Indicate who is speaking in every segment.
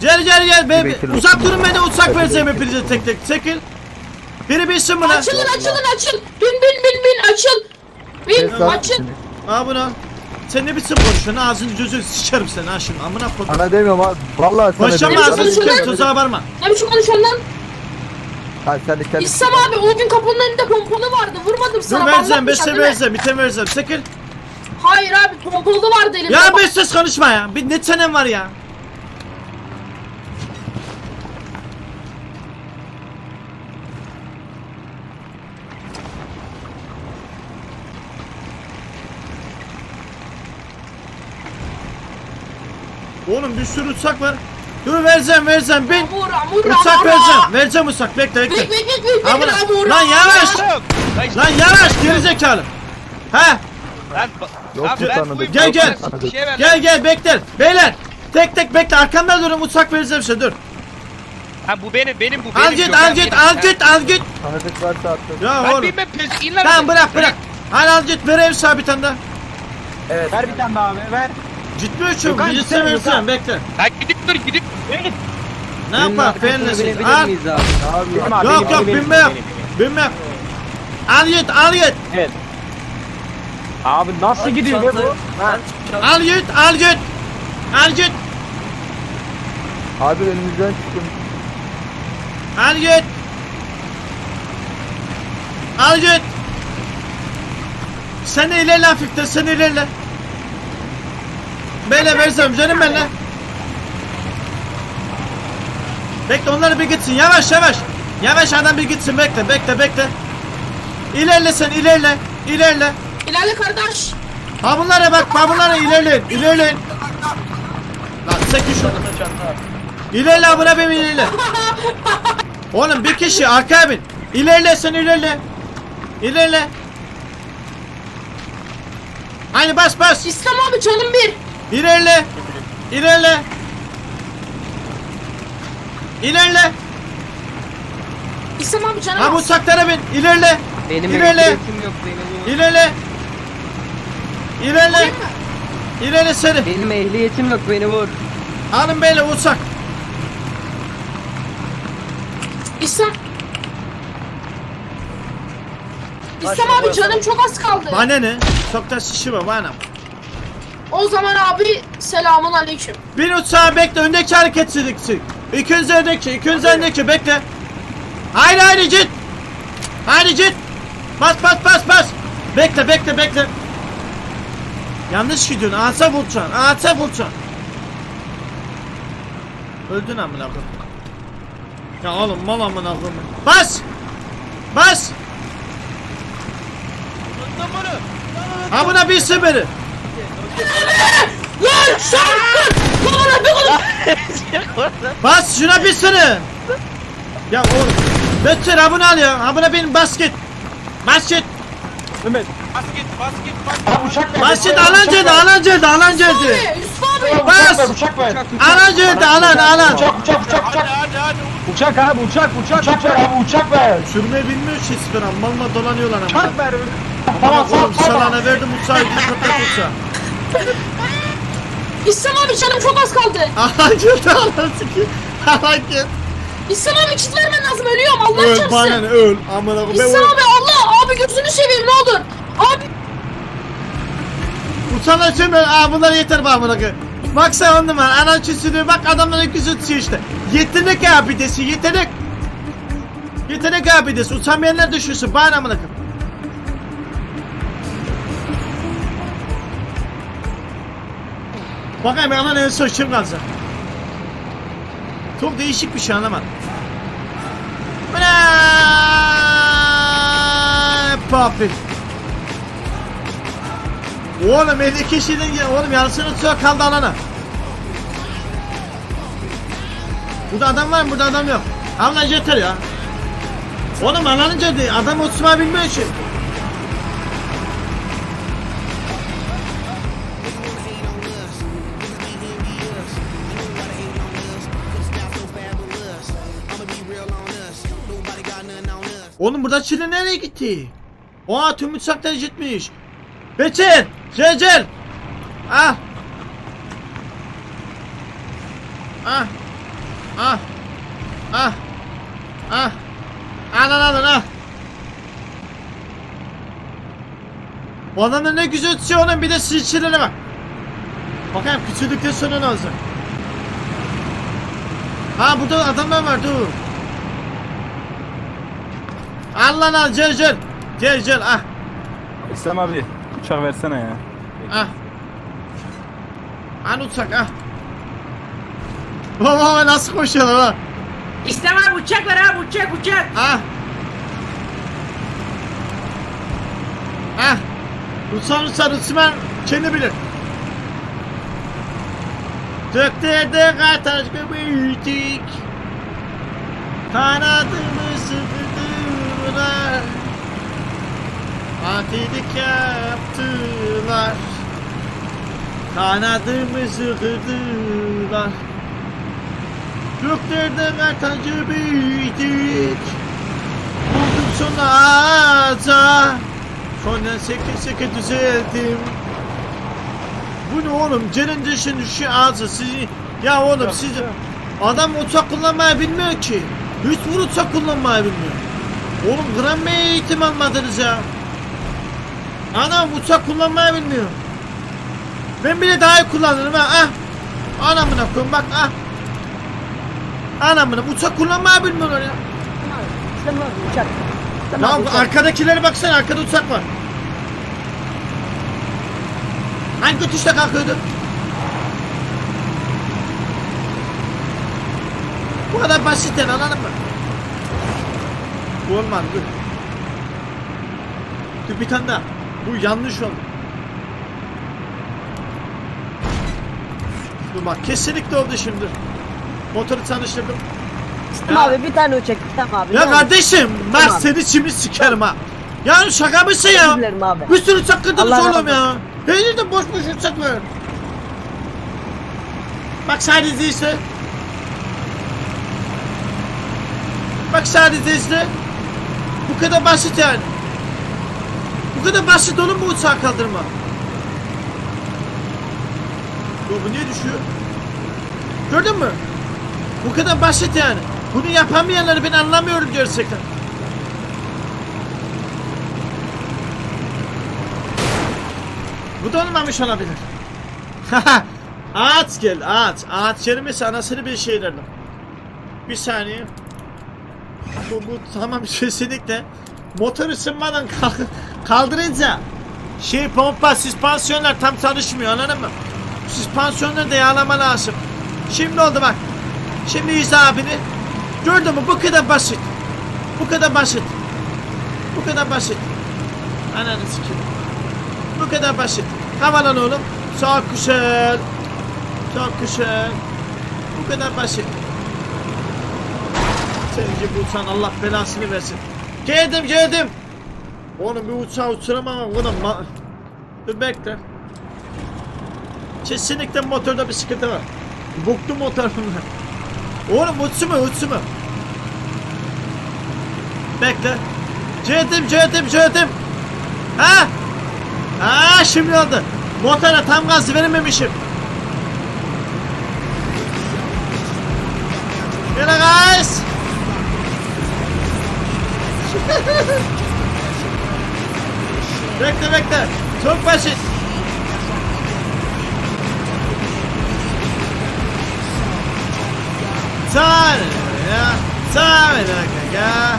Speaker 1: Gel gel gel. Be, be- uzak durun beni
Speaker 2: Bekir
Speaker 1: vereceğim hepinize tek tek. Çekil. Biri bilsin bunu.
Speaker 3: Açılın açılın açıl. Bin bin bin bin açıl. Bin açıl.
Speaker 1: Aa bunu. al. Sen ne biçim konuşuyorsun? Ağzını gözünü sikerim seni ha şimdi. Amına koydum.
Speaker 2: Sana demiyorum ha. Vallahi sana
Speaker 1: Başım
Speaker 2: demiyorum.
Speaker 1: ağzını
Speaker 3: Sana söyle.
Speaker 1: tuzağa varma.
Speaker 3: Ne biçim konuşuyorsun lan?
Speaker 2: Ha sen de kendin.
Speaker 3: İslam abi o gün kapının önünde pompalı vardı. Vurmadım
Speaker 1: Dur
Speaker 3: sana.
Speaker 1: vereceğim,
Speaker 3: anlatmışam
Speaker 1: beşte
Speaker 3: değil mi?
Speaker 1: vereceğim, bite vereceğim. Çekil.
Speaker 3: Hayır abi pompalı vardı elimde.
Speaker 1: Ya beş ses konuşma ya. Bir ne çenem var ya. Oğlum bir sürü uçak var. Dur vereceğim vereceğim bin.
Speaker 3: Amur amur
Speaker 1: Uçak
Speaker 3: amur.
Speaker 1: vereceğim. Vereceğim uçak bekle bekle.
Speaker 3: Bek bek bek
Speaker 1: Ha, bırak.
Speaker 3: amur.
Speaker 1: Lan yavaş.
Speaker 4: Lan,
Speaker 1: Lan yavaş geri zekalı. He
Speaker 4: Lan,
Speaker 2: Yok
Speaker 4: lan ben
Speaker 2: tanıdık?
Speaker 1: Gel, gel.
Speaker 4: ben şey
Speaker 1: gel gel bekle. Beyler. Tek tek bekle arkamda durun uçak vereceğim size dur.
Speaker 4: Ha bu benim benim bu benim.
Speaker 1: Al git al
Speaker 4: ben
Speaker 1: git al git al git.
Speaker 2: Tanıdık varsa attım.
Speaker 1: Ya
Speaker 4: Ben
Speaker 1: oğlum.
Speaker 4: bilmem pez in lan.
Speaker 1: Tamam bırak bırak. Hadi al git vereyim sana bir tane daha.
Speaker 5: Ver bir tane daha abi ver.
Speaker 1: Ciddi üçün
Speaker 5: Gökhan,
Speaker 1: birisi
Speaker 5: gitsene
Speaker 1: versin
Speaker 5: Gökhan.
Speaker 1: bekle.
Speaker 4: Ha gidip dur gidip.
Speaker 1: Ne yapar fairness'in al.
Speaker 5: Abi,
Speaker 1: Yok
Speaker 5: benim,
Speaker 1: yok bilmem. Al git al git.
Speaker 5: Evet. Abi nasıl gidiyor be bu? Ha.
Speaker 1: Al git al git. Al git.
Speaker 2: Abi önümüzden çıkın.
Speaker 1: Al git. Al git. Sen ilerle hafiften sen ilerle. Böyle versem canım benimle. Bekle onları bir gitsin yavaş yavaş. Yavaş adam bir gitsin bekle bekle bekle. İlerle sen ilerle. ilerle.
Speaker 3: İlerle kardeş.
Speaker 1: Ha bunlara bak ha bunlara ilerleyin ilerleyin. Lan sekin şunu. İlerle abone bir ilerle. Oğlum bir kişi arkaya bin. İlerle sen ilerle. İlerle. Aynı bas bas.
Speaker 3: İslam abi canım bir.
Speaker 1: İlerle. İlerle. İlerle.
Speaker 3: İslam abi canım
Speaker 1: Ha bu uçaklara bin. İlerle.
Speaker 6: Benim
Speaker 1: İlerle.
Speaker 6: ehliyetim yok benim.
Speaker 1: İlerle. İlerle. İlerle seni.
Speaker 6: Benim ehliyetim yok beni vur.
Speaker 1: Alın böyle uçak.
Speaker 3: İslam. İslam abi canım çok az kaldı.
Speaker 1: Bana ne? Çok da şişi var bana.
Speaker 3: O zaman abi selamun aleyküm.
Speaker 1: Bir uçağı bekle öndeki hareketsizliksin. İkinci öndeki, ikinci öndeki bekle. Haydi haydi git. Haydi git. Bas bas bas bas. Bekle bekle bekle. Yanlış gidiyorsun. Ağaça vuracaksın. Ağaça vuracaksın. Öldün amına koyayım. Ya oğlum mal amına koyayım. Bas. Bas. Ha buna bir beni.
Speaker 3: Lan şarkı! Bana bir oğlum!
Speaker 1: Bas şuna bir sene. Ya oğlum. Ha bunu al ya. Ha buna benim basket. Basket.
Speaker 5: Mehmet.
Speaker 4: Bas git bas git bas.
Speaker 5: Abi uçak ver.
Speaker 1: Basket
Speaker 5: uçak ver,
Speaker 1: alan
Speaker 5: ver.
Speaker 1: alan geldi alan
Speaker 3: abi!
Speaker 1: Bas.
Speaker 5: Uçak ver.
Speaker 1: Alan geldi alan alan.
Speaker 5: Uçak uçak uçak uçak. Uçak abi uçak uçak uçak ver abi uçak ver.
Speaker 1: Sürmeyi bilmiyor ki sıfır ama malına dolanıyorlar ama.
Speaker 5: Uçak ver.
Speaker 1: Tamam
Speaker 5: tamam tamam.
Speaker 1: salana verdim uçağı bir köpek uçağı.
Speaker 3: İslam abi canım çok az kaldı.
Speaker 1: Geldi alan sıkı. Alan geldi.
Speaker 3: İslam abi kit vermen lazım ölüyorum Allah
Speaker 1: Öl
Speaker 3: çarpsın.
Speaker 1: bana ne öl. Koyayım. Ben
Speaker 3: İslam
Speaker 1: öl.
Speaker 3: abi Allah abi gözünü seveyim ne olur. Abi
Speaker 1: Uçan için öl. Aa bunlar yeter bana koyayım. Bak sen on numara anan çiziliyor bak adamlar öküz uçuyor işte. Yetenek abidesi yetenek. Yetenek abidesi uçamayanlar düşüyorsun bana amına Bakayım anan en son kim kalacak? Çok değişik bir şey anlamadım. Bana Papi. Oğlum 50 kişinin ya oğlum yarısını tutuyor kaldı alana. Burada adam var mı? Burada adam yok. Allah yeter ya. Oğlum alanınca. Adam uçma bilmiyor ki. Oğlum burada Çin'e nereye gitti? Oha tüm uçaklar gitmiş. Beçer! Cecel! Ah! Ah! Ah. Ah. Ah. Alın ah. O adamda ne güzel ötüyor onun bir de silçilere bak. Bakayım küçüldükten sonra ne olacak? Ha burada adamlar var dur. Al lan al gel gel. Gel gel ah.
Speaker 7: İslam abi uçak versene ya.
Speaker 1: Ah. An uçak ah. Baba nasıl koşuyorlar ha?
Speaker 8: İstem abi uçak var abi uçak uçak.
Speaker 1: Ah. Ah. Uçan uçan uçman kendi bilir. Döktürdü kartaş büyüdük. Kanadımızı kırdılar. Atidik yaptılar. Kanadımızı kırdılar. Döktürdü kartacı büyüdük. Buldum sonra ağaca. Sonra seke seke düzeldim. Bu ne oğlum? Gelin dışın şu ağzı sizi. Ya oğlum siz adam uçak kullanmayı bilmiyor ki. Hiç bir uçak kullanmayı bilmiyor. Oğlum gram eğitim almadınız ya? Adam uçak kullanmayı bilmiyor. Ben bile daha iyi kullanırım ha. Ah. Anamına koyayım bak ah. Anamına uçak kullanmayı bilmiyorlar ya.
Speaker 8: Abi uçak. İstem
Speaker 1: Ya
Speaker 8: uçak.
Speaker 1: arkadakilere baksana arkada uçak var. Hangi tuşla kalkıyordu? Bu kadar basit yani anladın mı? Bu olmadı dur. Dur bir tane daha. Bu yanlış oldu. Dur bak kesinlikle oldu şimdi. Motoru çalıştırdım.
Speaker 8: İstem abi bir tane uçak İstem abi.
Speaker 1: Ya kardeşim bak
Speaker 8: Tamam.
Speaker 1: seni çimi sikerim ha. Ya şaka mısın ya?
Speaker 8: Abi.
Speaker 1: Bir sürü uçak kırdınız
Speaker 8: Allah razı
Speaker 1: oğlum ya. Her yerde boş boş uçak var. Bak sadece işte. Bak sadece işte. Bu kadar basit yani. Bu kadar basit oğlum bu uçağı kaldırma. Yo bu niye düşüyor? Gördün mü? Bu kadar basit yani. Bunu yapamayanları ben anlamıyorum gerçekten. Bu da olmamış olabilir. ağaç gel ağaç. Ağaç kelimesi anasını bir şey derdim. Bir saniye. Bu, bu tamam kesinlikle. Motor ısınmadan kal- kaldırınca şey pompa süspansiyonlar tam çalışmıyor anladın mı? Süspansiyonları da yağlama lazım. Şimdi oldu bak. Şimdi İsa abini gördün mü bu kadar basit. Bu kadar basit. Bu kadar basit. Ananı sikeyim. Bu kadar basit. Havalan oğlum. Çok güzel. Çok güzel. Bu kadar basit. Senin gibi uçan Allah belasını versin. Geldim geldim. Oğlum bir uçağı uçuramam ama oğlum ma... Dur bekle. Kesinlikle motorda bir sıkıntı var. Boktu motorumda. Oğlum uçsu mu uçsu mu? Bekle. Geldim geldim geldim. Ha? Ha şimdi oldu. Motora tam gaz verememişim. Yine guys. Bekle bekle. Çok basit. Tane ya. Tane ya.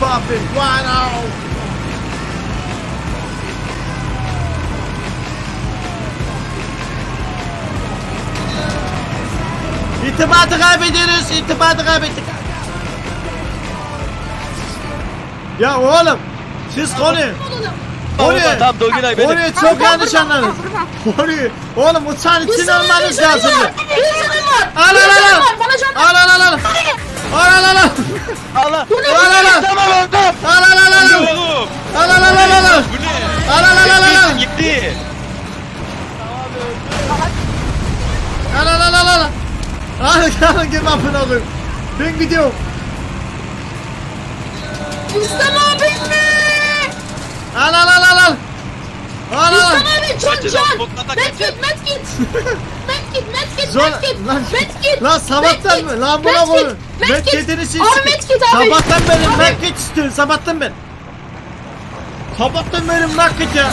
Speaker 1: Pop it, one out. İtibatı kaybediyoruz, itibatı kaybettik. Ya oğlum, siz konuyu, konuyu,
Speaker 4: Tamam Dolgunay benim.
Speaker 1: konuyu çok yanlış anladınız. Konuyu, oğlum uçağın içine almanız lazımdı. Al al al al. Al al al al. Al al al al. Al al al.
Speaker 4: Tamam oldu.
Speaker 1: Al al al al. Al al al al al. Al al al al al.
Speaker 4: Gitti.
Speaker 1: Al al al al al. Al al bakın oğlum. Ben gidiyorum.
Speaker 3: İstem abi mi?
Speaker 1: Al al al al al. Ana!
Speaker 3: İslam abi can can. Medkit medkit. Medkit medkit medkit.
Speaker 1: lan-
Speaker 3: Medkit.
Speaker 1: Lan sabahtan mı? Lan buna
Speaker 3: medkit,
Speaker 1: vurun.
Speaker 3: medkit.
Speaker 1: Medkit'ini siz
Speaker 3: Abi medkit abi.
Speaker 1: Sabahtan
Speaker 3: Abi.
Speaker 1: medkit istiyorum. Sabahtan beri. Sabahtan beri medkit ya.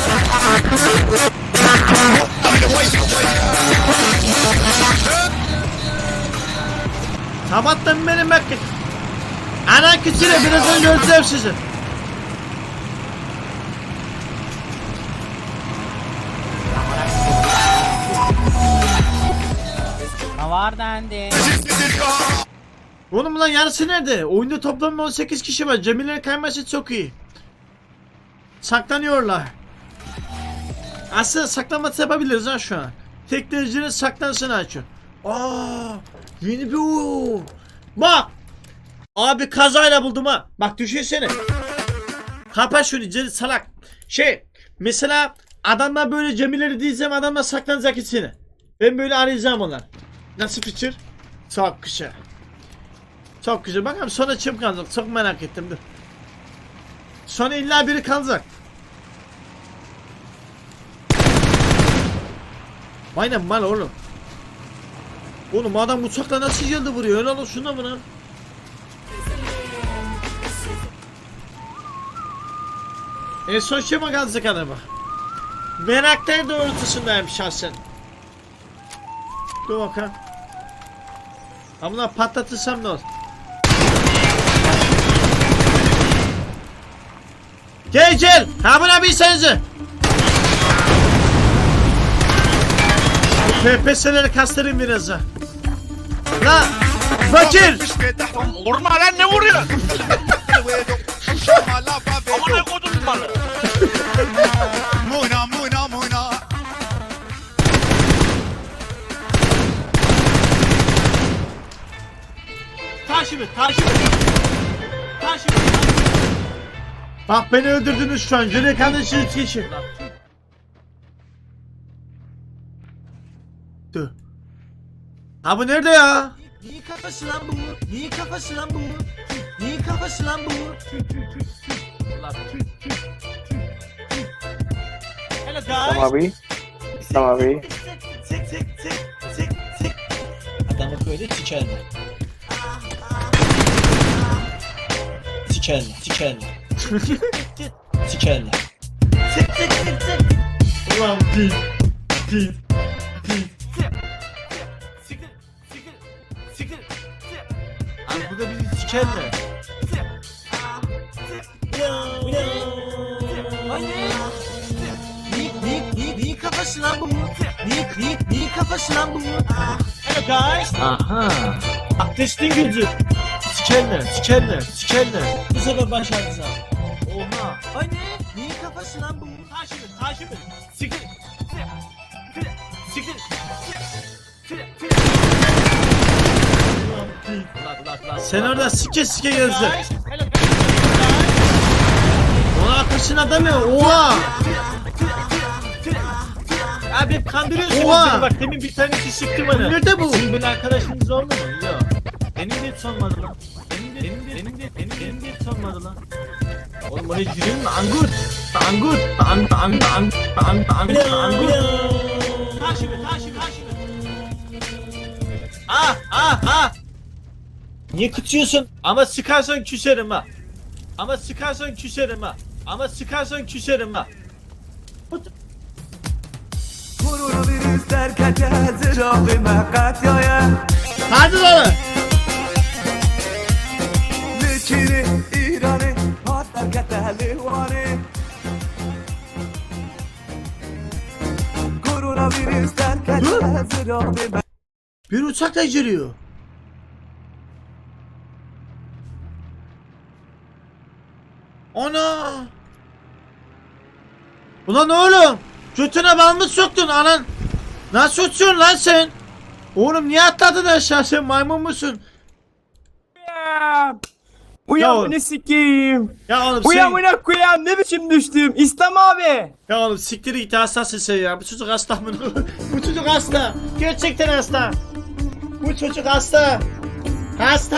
Speaker 1: Sabahtan beri medkit. Ana küçüğüne biraz önce öldüreceğim sizi.
Speaker 8: Var dendi.
Speaker 1: Oğlum lan yarısı nerede? Oyunda toplam 18 kişi var. Cemile'nin kayması çok iyi. Saklanıyorlar. Aslında saklaması yapabiliriz ha şu an. Teknolojinin saklansın açıyor. Aa, yeni bir oyun. Bak. Abi kazayla buldum ha. Bak düşünsene. Kapa şunu ceni salak. Şey mesela adamlar böyle Cemile'leri diyeceğim adamlar saklanacak içine. Ben böyle arayacağım onlar. Nasıl fikir? Çok güzel. Çok güzel. Bakalım sonra kim kalacak? Çok merak ettim. Dur. Sonra illa biri kalacak. Aynen mal oğlum. Oğlum adam uçakla nasıl geldi buraya? Helal olsun da buna. En son kim kalacak araba? Meraklar doğrultusundayım şahsen. Dur bakalım. Bunları patlatırsam ne olur? Gel gel. Ha buna bilsenize. Bu PPS'leri kastırayım biraz ha. La fakir.
Speaker 4: Vurma lan ne vuruyor? Amına kodum malı.
Speaker 9: Muna, muna, muna.
Speaker 1: Takip et. Bak beni öldürdünüz şu an. Kalan şey iki kişi. Ha bu nerede ya?
Speaker 10: Niye kafası lan bu? Niye kafası lan bu? Niye kafası lan bu?
Speaker 1: Hello guys.
Speaker 5: İslam abi. İslam abi.
Speaker 1: Sik sik sik sik sik. Adamı böyle sikerler. Sikerler, sikerler. sikerler. Sik sik sik sik. Ulan pil, pil, pil. Sikir, sikir, sikir. Abi burada bizi sikerler.
Speaker 10: Niye kafası lan bu? Niye, niye, niye kafası lan bu?
Speaker 1: Hello guys. Aha. Ateşin gücü. Sikerler, sikerler, sikerler. Bu sefer başardık abi. Oha.
Speaker 10: Anne, niye kafası lan bu?
Speaker 1: Takip et, takip et. Sikir. Sen orada sike sike gözle. Ona ateşin adam ya. Oha. Hep kandırıyorsunuz
Speaker 2: Oha!
Speaker 1: beni bak demin bir tanesi sıktı bana. Nerede bu? Sizin böyle arkadaşınız oldu mu? Yok. Benim de hiç olmadı lan. Benim de, benim de, benim de, benim de, benim de hiç olmadı lan. Oğlum buraya yürüyün mü? Angut! Angut! Angut! Angut! Angut! Angut! Angut! Takip et, takip et. Ah! Ah! Ah! Niye kıtıyorsun? Ama sıkarsan küserim ha. Ama sıkarsan küserim ha. Ama sıkarsan küserim ha.
Speaker 10: Bir
Speaker 1: Hadi lan!
Speaker 10: Bir
Speaker 1: Bir uçakla giriyor. Ana! Ulan oğlum! Götüne balmış soktun anan! Nasıl uçuyorsun lan sen? Oğlum niye atladın aşağı sen maymun musun? Ya.
Speaker 5: Uyan beni sikeyim.
Speaker 1: Ya oğlum
Speaker 5: Uyan
Speaker 1: sen...
Speaker 5: uyan koyam ne biçim düştüm. İslam abi.
Speaker 1: Ya oğlum siktir git hastasın sen ya. Bu çocuk hasta mı? Bu çocuk hasta. Gerçekten hasta. Bu çocuk hasta. Hasta.